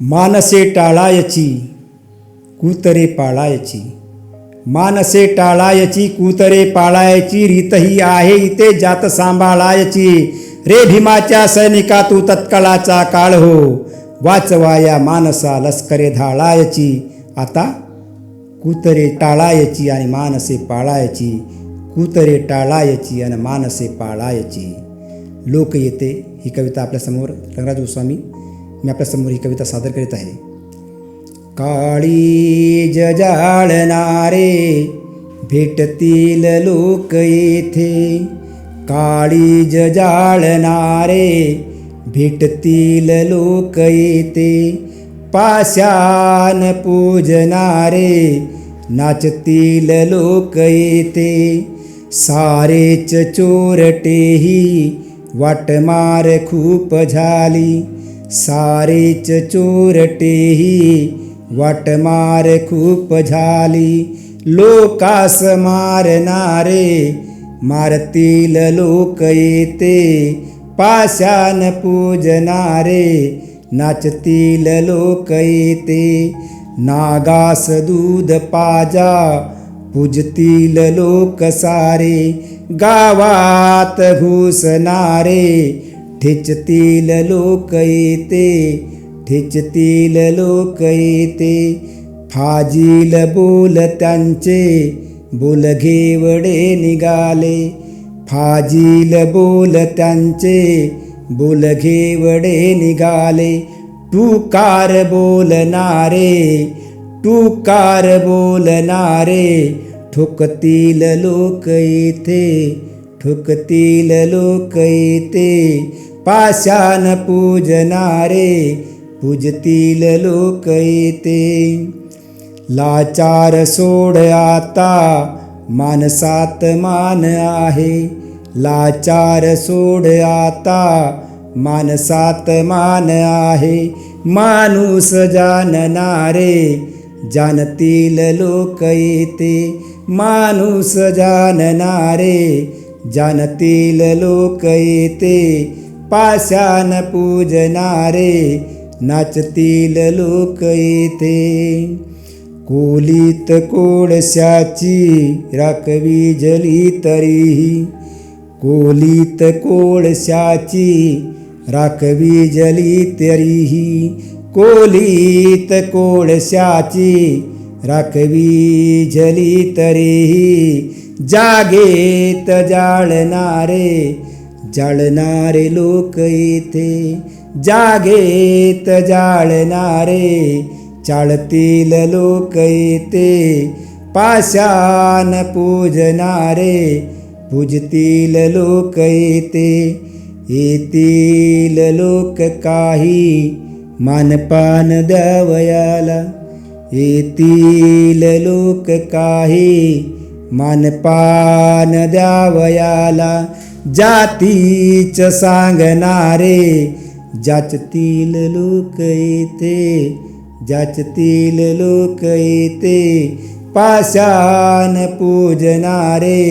मानसे टाळायची कुतरे पाळायची. मानसे टाळायची कुतरे पाळायची रीत ही आहे इथे जात सांभाळायची. रे भीमाच्या सैनिका तू तत्काळाचा काळ हो. वाचवाया मानसा लष्करे धाळायची. आता कुतरे टाळायची आणि मानसे पाळायची. कुतरे टाळायची आणि मानसे पाळायची. लोक येते. ही कविता आपल्यासमोर रंगराज गोस्वामी मी आपल्यासमोर ही कविता सादर करीत आहे काळी जजाळणारे भेटतील लोक येथे। काळी जजाळणारे भेटतील लोक येते पाशान पूजनारे नाचतील लोक येते सारेच चोरटेही वाटमार खूप झाली। सारेच चोरटेही वाटमार खूप झाली. लोकास मारणारे मारतील लोक येते. पाशान पूजनारे नाचतील लोक येते. नागास दूध पाजा पूजतील लोक सारे. गावात घुसणारे ठेचतील लोक येते ठेचतील लोक येते. फाजील बोल त्यांचे बोल घेवडे निघाले. फाजील बोल त्यांचे बोल घेवडे निघाले. टुकार बोलणारे टुकार बोलणारे. ठोकतील लोक येथे ठोकतील लोक येते. पाशान पूजनारे पूजतील लोक येते. लाचार सोड आता मानसात मान आहे. लाचार सोड आता मानसात मान आहे. माणूस जाणणारे जाणतील लोक येते. माणूस जाणणारे जाणतील लोक येते. पाशान पूजनारे नाचतील लोक येते कोलीत कोळशाची राखवी जली तरीही. कोलीत कोळशाची राखवी जली तरीही. कोलीत कोळशाची राखवी जली तरीही. जागेत जाळणारे जाळणारे लोक येथे. जागेत जाळणारे चाळतील लोक येते पाशान पूजणारे पूजतील लोक येते येतील लोक काही मानपान द्यावयाला. येतील लोक काही मानपान द्यावयाला. जातीच सांगणारे जाचतील लोक येते जाचतील लोक येते पाशान पूजणारे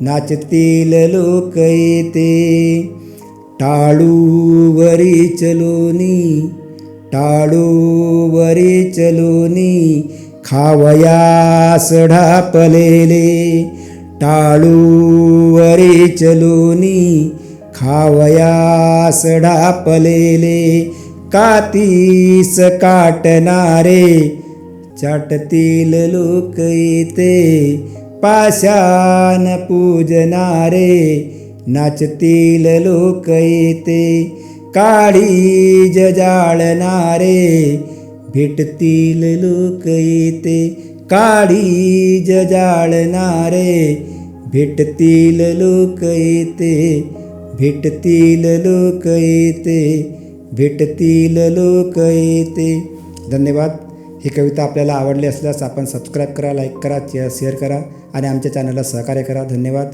नाचतील लोक येते. टाळूवरी चलोनी टाळूवरी चलोनी खावयास ढापलेले टाळूवरी चलोनी खावयास ढापलेले कातीस काटणारे चाटतील लोक येते पाशान पूजनारे नाचतील लोक येते काळी जाळणारे भेटतील लोक येते काळी जाळणारे भेटतील लोक येते भेटतील लोक येते भेटतील लोक येते. धन्यवाद. ही कविता आपल्याला आवडली असल्यास आपण सबस्क्राईब करा लाईक करा शेअर करा आणि आमच्या चॅनलला सहकार्य करा. धन्यवाद.